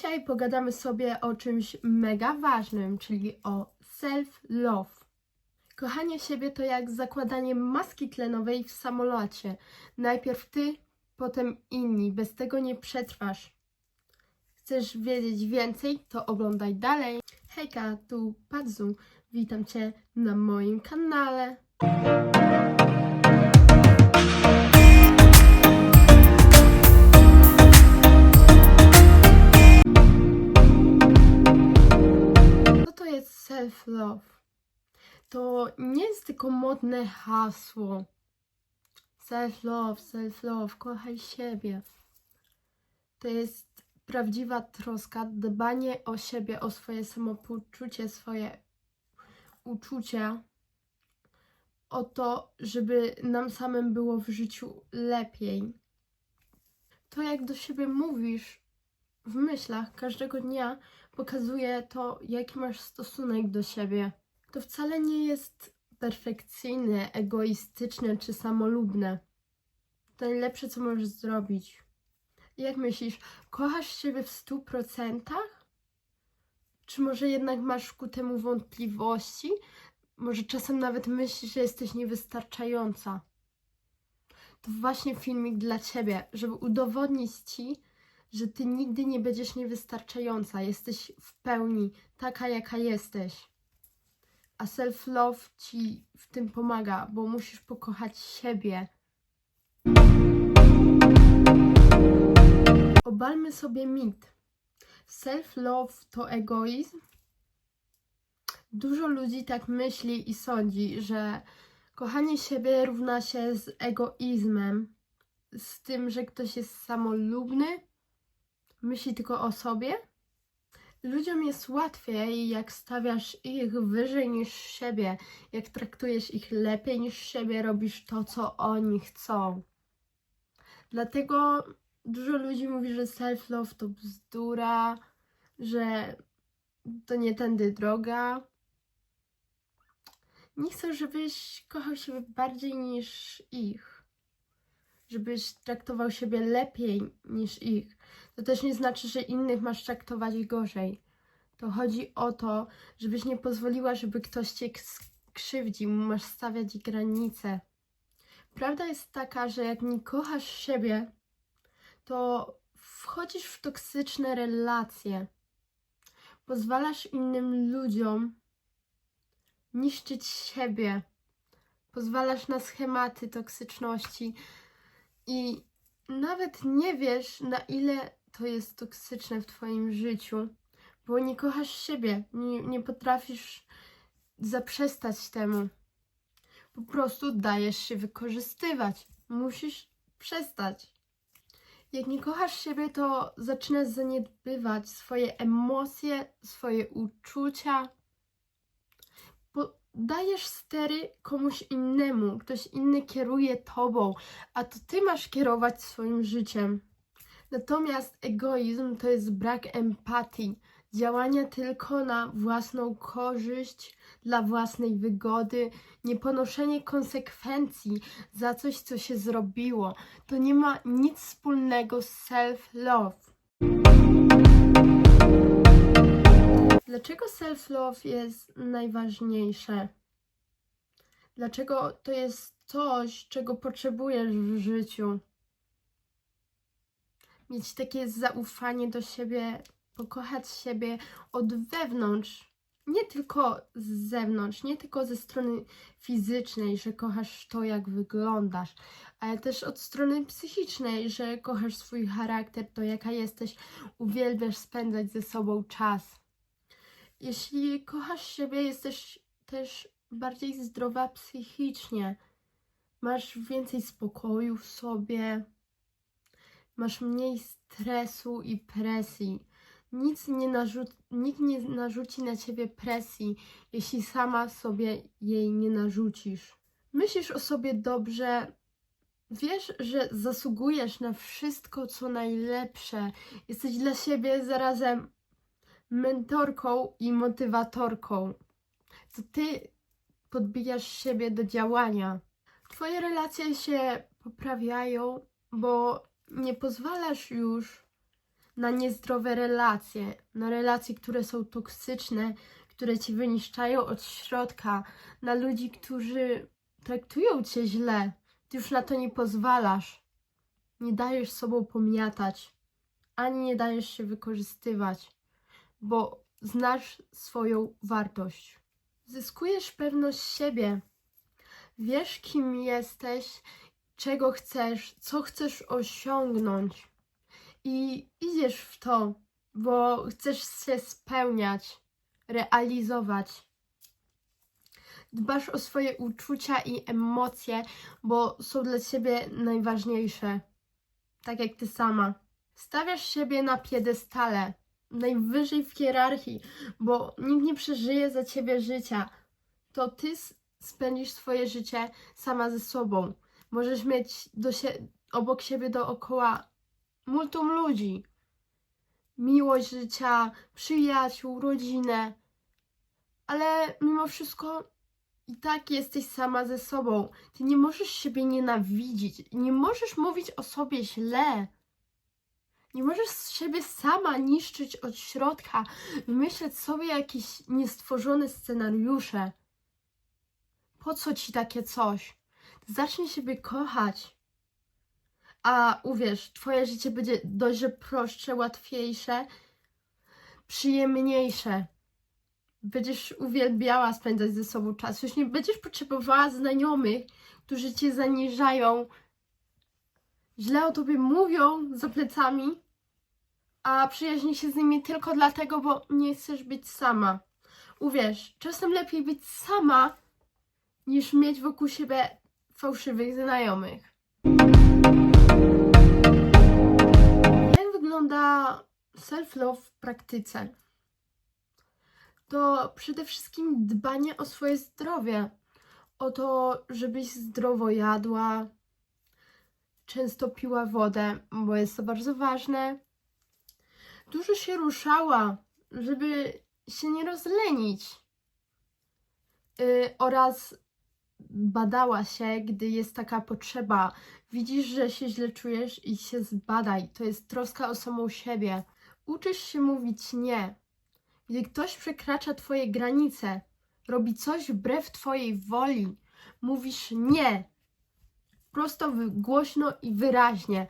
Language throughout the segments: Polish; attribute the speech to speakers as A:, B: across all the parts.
A: Dzisiaj pogadamy sobie o czymś mega ważnym, czyli o self-love. Kochanie siebie to jak zakładanie maski tlenowej w samolocie. Najpierw ty, potem inni. Bez tego nie przetrwasz. Chcesz wiedzieć więcej? To oglądaj dalej. Hejka, tu Padzu. Witam Cię na moim kanale. Jest self-love? To nie jest tylko modne hasło. Self-love, self-love, kochaj siebie. To jest prawdziwa troska, dbanie o siebie, o swoje samopoczucie, swoje uczucia, o to, żeby nam samym było w życiu lepiej. To, jak do siebie mówisz w myślach każdego dnia, pokazuje to, jaki masz stosunek do siebie. To wcale nie jest perfekcyjne, egoistyczne czy samolubne. To najlepsze, co możesz zrobić. Jak myślisz, kochasz siebie w stu procentach? Czy może jednak masz ku temu wątpliwości? Może czasem nawet myślisz, że jesteś niewystarczająca? To właśnie filmik dla ciebie, żeby udowodnić ci, że ty nigdy nie będziesz niewystarczająca. Jesteś w pełni taka, jaka jesteś. A self-love ci w tym pomaga, bo musisz pokochać siebie. Obalmy sobie mit. Self-love to egoizm? Dużo ludzi tak myśli i sądzi, że kochanie siebie równa się z egoizmem, z tym, że ktoś jest samolubny, myśli tylko o sobie. Ludziom jest łatwiej, jak stawiasz ich wyżej niż siebie, jak traktujesz ich lepiej niż siebie, robisz to, co oni chcą. Dlatego dużo ludzi mówi, że self-love to bzdura, że to nie tędy droga. Nie chcę, żebyś kochał siebie bardziej niż ich. Żebyś traktował siebie lepiej niż ich. To też nie znaczy, że innych masz traktować gorzej. To chodzi o to, żebyś nie pozwoliła, żeby ktoś cię krzywdził. Masz stawiać granice. Prawda jest taka, że jak nie kochasz siebie, to wchodzisz w toksyczne relacje. Pozwalasz innym ludziom niszczyć siebie. Pozwalasz na schematy toksyczności i nawet nie wiesz, na ile to jest toksyczne w Twoim życiu, bo nie kochasz siebie, nie, nie potrafisz zaprzestać temu. Po prostu dajesz się wykorzystywać. Musisz przestać. Jak nie kochasz siebie, to zaczynasz zaniedbywać swoje emocje, swoje uczucia. Dajesz stery komuś innemu, ktoś inny kieruje tobą, a to ty masz kierować swoim życiem. Natomiast egoizm to jest brak empatii, działania tylko na własną korzyść, dla własnej wygody, nieponoszenie konsekwencji za coś, co się zrobiło. To nie ma nic wspólnego z self-love. Dlaczego self-love jest najważniejsze? Dlaczego to jest coś, czego potrzebujesz w życiu? Mieć takie zaufanie do siebie, pokochać siebie od wewnątrz, nie tylko z zewnątrz, nie tylko ze strony fizycznej, że kochasz to, jak wyglądasz, ale też od strony psychicznej, że kochasz swój charakter, to jaka jesteś, uwielbiasz spędzać ze sobą czas. Jeśli kochasz siebie, jesteś też bardziej zdrowa psychicznie. Masz więcej spokoju w sobie, masz mniej stresu i presji. Nic nie narzu- nikt nie narzuci na ciebie presji, jeśli sama sobie jej nie narzucisz. Myślisz o sobie dobrze, wiesz, że zasługujesz na wszystko, co najlepsze. Jesteś dla siebie zarazem mentorką i motywatorką. To ty podbijasz siebie do działania. Twoje relacje się poprawiają, bo nie pozwalasz już na niezdrowe relacje, na relacje, które są toksyczne, które ci wyniszczają od środka, na ludzi, którzy traktują cię źle. Ty już na to nie pozwalasz. Nie dajesz sobą pomiatać, ani nie dajesz się wykorzystywać, bo znasz swoją wartość. Zyskujesz pewność siebie. Wiesz, kim jesteś, czego chcesz, co chcesz osiągnąć. I idziesz w to, bo chcesz się spełniać, realizować. Dbasz o swoje uczucia i emocje, bo są dla ciebie najważniejsze. Tak jak ty sama. Stawiasz siebie na piedestale, najwyżej w hierarchii, bo nikt nie przeżyje za ciebie życia. To ty spędzisz swoje życie sama ze sobą. Możesz mieć sie- obok siebie dookoła multum ludzi. Miłość życia, przyjaciół, rodzinę. Ale mimo wszystko i tak jesteś sama ze sobą. Ty nie możesz siebie nienawidzić. Nie możesz mówić o sobie źle. Nie możesz siebie sama niszczyć od środka, wymyślać sobie jakieś niestworzone scenariusze. Po co ci takie coś? Zacznij siebie kochać. A uwierz, twoje życie będzie dość prostsze, łatwiejsze, przyjemniejsze. Będziesz uwielbiała spędzać ze sobą czas. Już nie będziesz potrzebowała znajomych, którzy cię zaniżają, źle o tobie mówią za plecami, a przyjaźni się z nimi tylko dlatego, bo nie chcesz być sama. Uwierz, czasem lepiej być sama, niż mieć wokół siebie fałszywych znajomych. Jak wygląda self-love w praktyce? To przede wszystkim dbanie o swoje zdrowie, o to, żebyś zdrowo jadła, często piła wodę, bo jest to bardzo ważne. Dużo się ruszała, żeby się nie rozlenić. Yy, oraz badała się, gdy jest taka potrzeba. Widzisz, że się źle czujesz i się zbadaj. To jest troska o samą siebie. Uczysz się mówić nie. Gdy ktoś przekracza Twoje granice, robi coś wbrew Twojej woli, mówisz nie. Prosto, głośno i wyraźnie.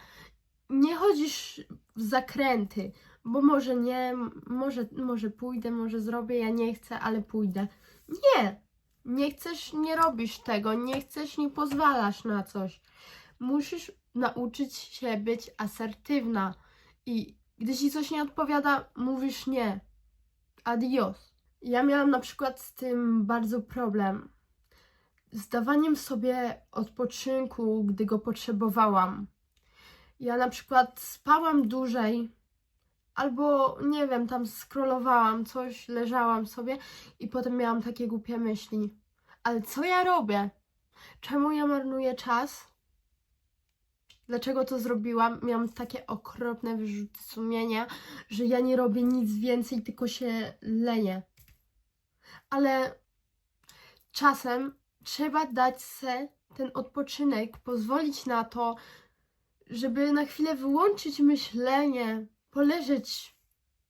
A: Nie chodzisz w zakręty, bo może nie, może, może pójdę, może zrobię, ja nie chcę, ale pójdę. Nie! Nie chcesz, nie robisz tego, nie chcesz, nie pozwalasz na coś. Musisz nauczyć się być asertywna i gdy ci coś nie odpowiada, mówisz nie. Adios. Ja miałam na przykład z tym bardzo problem. Z dawaniem sobie odpoczynku, gdy go potrzebowałam. Ja na przykład spałam dłużej, albo nie wiem, tam scrollowałam coś, leżałam sobie i potem miałam takie głupie myśli. Ale co ja robię? Czemu ja marnuję czas? Dlaczego to zrobiłam? Miałam takie okropne wyrzuty sumienia, że ja nie robię nic więcej, tylko się lenię. Ale czasem trzeba dać se ten odpoczynek, pozwolić na to, żeby na chwilę wyłączyć myślenie, poleżeć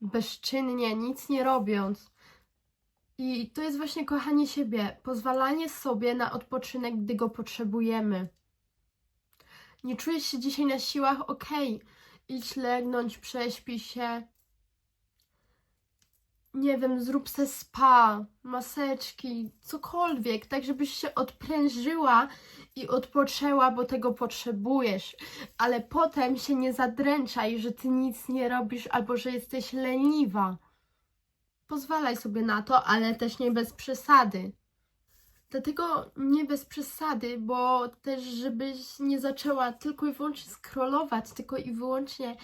A: bezczynnie, nic nie robiąc. I to jest właśnie kochanie siebie, pozwalanie sobie na odpoczynek, gdy go potrzebujemy. Nie czujesz się dzisiaj na siłach? Okej, idź legnąć, prześpij się. Nie wiem, zrób se spa, maseczki, cokolwiek, tak żebyś się odprężyła i odpoczęła, bo tego potrzebujesz. Ale potem się nie zadręczaj, że ty nic nie robisz albo że jesteś leniwa. Pozwalaj sobie na to, ale też nie bez przesady. Dlatego nie bez przesady, bo też, żebyś nie zaczęła tylko i wyłącznie scrollować, tylko i wyłącznie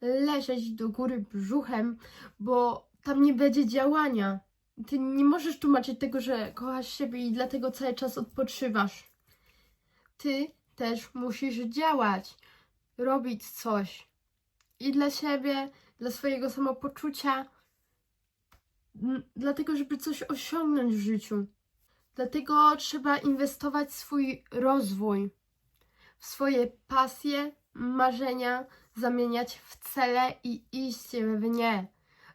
A: leżeć do góry brzuchem, bo tam nie będzie działania. Ty nie możesz tłumaczyć tego, że kochasz siebie i dlatego cały czas odpoczywasz. Ty też musisz działać, robić coś. I dla siebie, dla swojego samopoczucia, dlatego, żeby coś osiągnąć w życiu. Dlatego trzeba inwestować swój rozwój, w swoje pasje, marzenia, zamieniać w cele i iść w nie.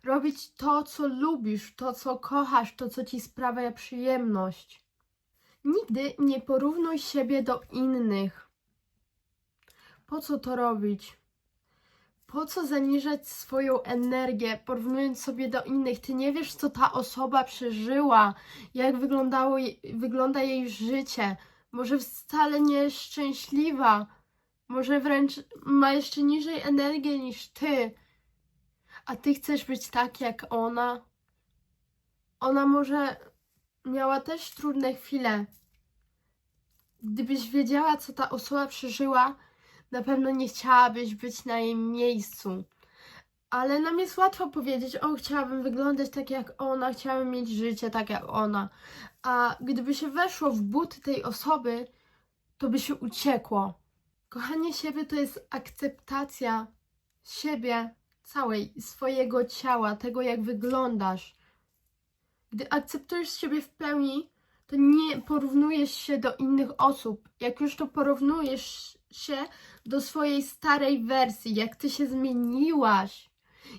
A: Robić to, co lubisz, to, co kochasz, to, co ci sprawia przyjemność. Nigdy nie porównuj siebie do innych. Po co to robić? Po co zaniżać swoją energię, porównując sobie do innych? Ty nie wiesz, co ta osoba przeżyła, jak wyglądało, wygląda jej życie. Może wcale nie jest szczęśliwa, może wręcz ma jeszcze niżej energię niż ty. A ty chcesz być tak jak ona? Ona może miała też trudne chwile. Gdybyś wiedziała, co ta osoba przeżyła, na pewno nie chciałabyś być na jej miejscu. Ale nam jest łatwo powiedzieć, o, chciałabym wyglądać tak jak ona, chciałabym mieć życie tak jak ona. A gdyby się weszło w buty tej osoby, to by się uciekło. Kochanie siebie to jest akceptacja siebie, całej, swojego ciała, tego jak wyglądasz. Gdy akceptujesz siebie w pełni, to nie porównujesz się do innych osób. Jak już to porównujesz się do swojej starej wersji, jak ty się zmieniłaś,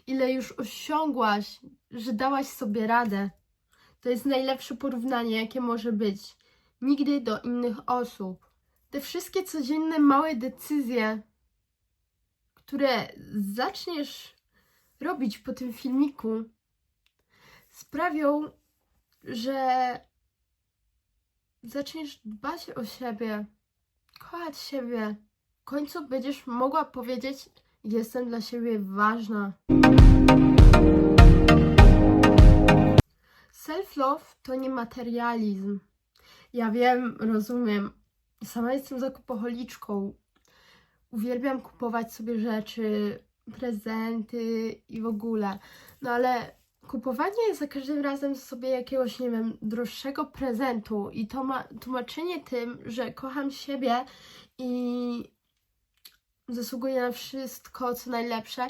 A: ile już osiągłaś, że dałaś sobie radę. To jest najlepsze porównanie, jakie może być. Nigdy do innych osób. Te wszystkie codzienne małe decyzje, które zaczniesz robić po tym filmiku, sprawią, że zaczniesz dbać o siebie, kochać siebie. W końcu będziesz mogła powiedzieć: Jestem dla siebie ważna. Self-love to nie materializm. Ja wiem, rozumiem. Sama jestem zakupoholiczką. Uwielbiam kupować sobie rzeczy, prezenty i w ogóle. No ale kupowanie za każdym razem sobie jakiegoś, nie wiem, droższego prezentu i to ma tłumaczenie tym, że kocham siebie i zasługuję na wszystko, co najlepsze,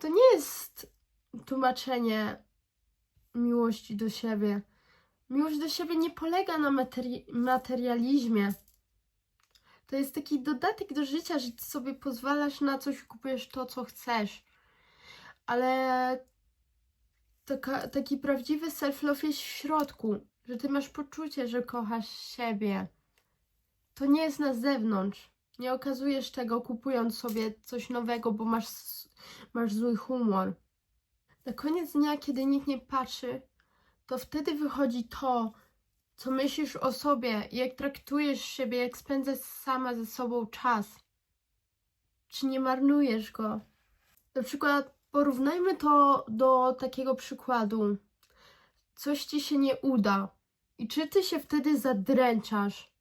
A: to nie jest tłumaczenie miłości do siebie. Miłość do siebie nie polega na materi- materializmie. To jest taki dodatek do życia, że sobie pozwalasz na coś, kupujesz to, co chcesz. Ale taka, taki prawdziwy self-love jest w środku, że ty masz poczucie, że kochasz siebie. To nie jest na zewnątrz. Nie okazujesz tego kupując sobie coś nowego, bo masz, masz zły humor. Na koniec dnia, kiedy nikt nie patrzy, to wtedy wychodzi to, co myślisz o sobie, jak traktujesz siebie, jak spędzasz sama ze sobą czas. Czy nie marnujesz go? Na przykład porównajmy to do takiego przykładu. Coś ci się nie uda. I czy ty się wtedy zadręczasz,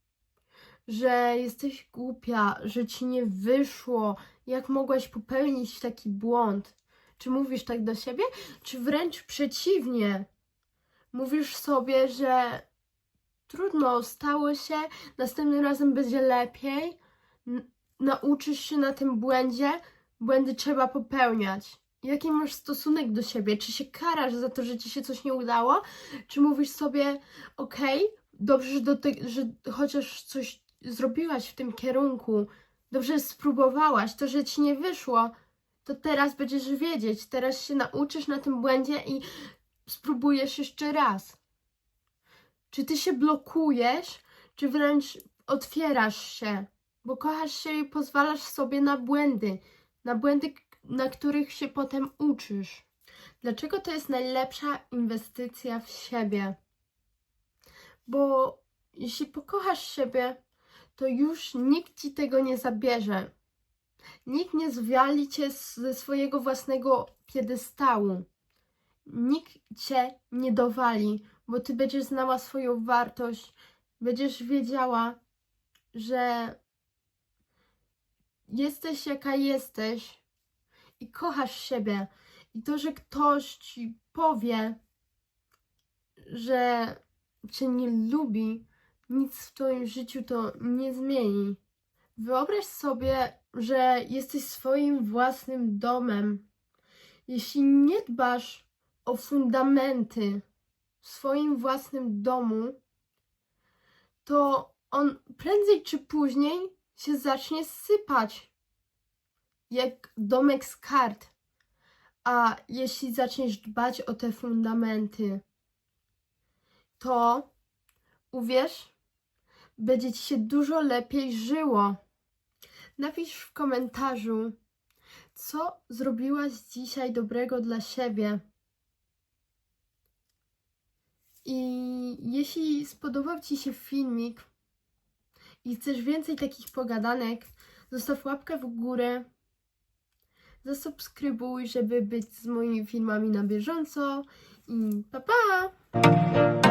A: że jesteś głupia, że ci nie wyszło, jak mogłaś popełnić taki błąd? Czy mówisz tak do siebie, czy wręcz przeciwnie? Mówisz sobie, że trudno, stało się, następnym razem będzie lepiej, nauczysz się na tym błędzie, błędy trzeba popełniać. Jaki masz stosunek do siebie? Czy się karasz za to, że ci się coś nie udało? Czy mówisz sobie, okej, dobrze, że, do że chociaż coś zrobiłaś w tym kierunku, dobrze spróbowałaś, to, że ci nie wyszło, to teraz będziesz wiedzieć, teraz się nauczysz na tym błędzie i spróbujesz jeszcze raz. Czy ty się blokujesz, czy wręcz otwierasz się, bo kochasz się i pozwalasz sobie na błędy, na błędy, na których się potem uczysz. Dlaczego to jest najlepsza inwestycja w siebie? Bo jeśli pokochasz siebie, to już nikt ci tego nie zabierze. Nikt nie zwali cię ze swojego własnego piedestału. Nikt cię nie dowali, bo ty będziesz znała swoją wartość, będziesz wiedziała, że jesteś jaka jesteś i kochasz siebie. I to, że ktoś ci powie, że cię nie lubi, nic w twoim życiu to nie zmieni. Wyobraź sobie, że jesteś swoim własnym domem. Jeśli nie dbasz o fundamenty w swoim własnym domu, to on prędzej czy później się zacznie sypać. jak domek z kart. A jeśli zaczniesz dbać o te fundamenty, to uwierz, będzie ci się dużo lepiej żyło. Napisz w komentarzu, co zrobiłaś dzisiaj dobrego dla siebie. I jeśli spodobał Ci się filmik i chcesz więcej takich pogadanek, zostaw łapkę w górę, zasubskrybuj, żeby być z moimi filmami na bieżąco i pa pa!